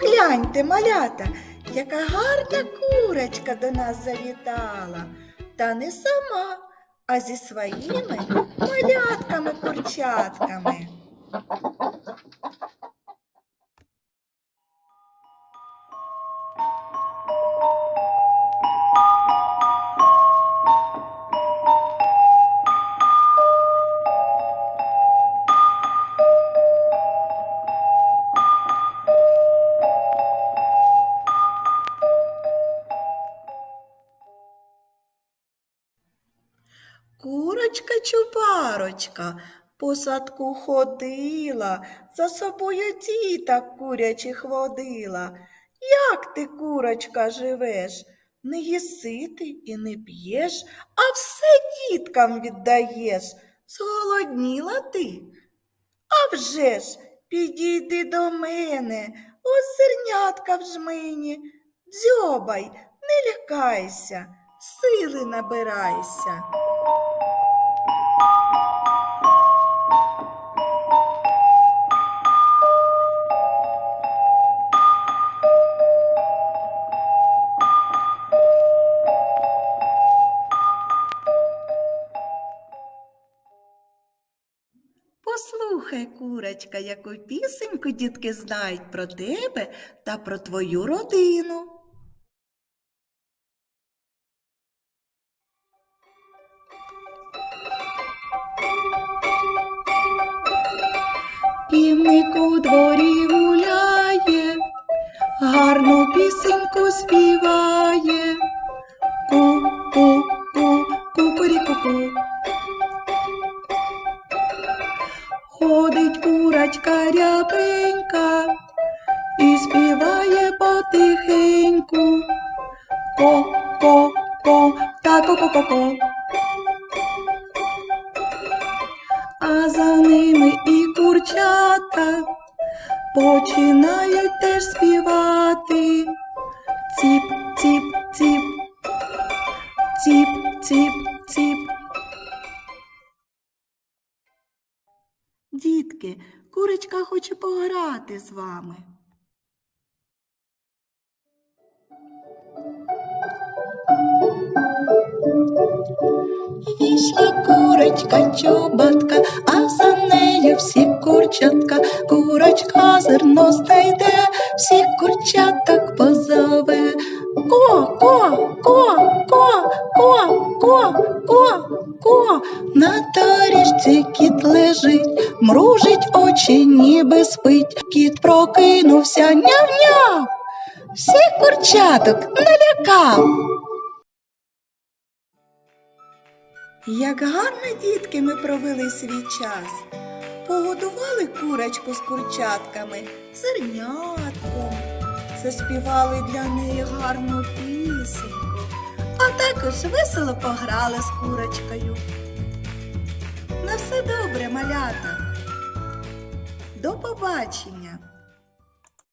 Погляньте, малята, яка гарна курочка до нас завітала. Та не сама, а зі своїми малятками-курчатками. Курочка чупарочка по садку ходила, за собою діток курячих водила. Як ти, курочка, живеш? Не їси ти і не п'єш, а все діткам віддаєш. Зголодніла ти? А вже ж, підійди до мене, ось зернятка в жмені. Дзьобай, не лякайся, сили набирайся. Послухай, курочка, яку пісеньку дітки знають про тебе та про твою родину. Півник у дворі гуляє, гарну пісеньку співає. Ку-ку-ку, кукуріку-ку. Ходить курочка рябенька і співає потихеньку. Ко-ко-ко, та ко-ко-ко-ко. а за ними і курчата починають теж співати. Ціп, ціп, ціп, ціп, ціп, Дітки, курочка хоче пограти з вами. Ішла курочка чоботка, а за нею всі курчатка. Курочка зерно знайде, всіх курчаток позове. Ко, ко, ко, ко, ко, ко, ко. На доріжці кіт лежить, мружить очі, ніби спить. Кіт прокинувся, няв-няв. Всіх курчаток налякав. Як гарно, дітки, ми провели свій час. Погодували курочку з курчатками, зернятком, заспівали для неї гарну пісеньку, а також весело пограли з курочкою. На все добре, малята. До побачення!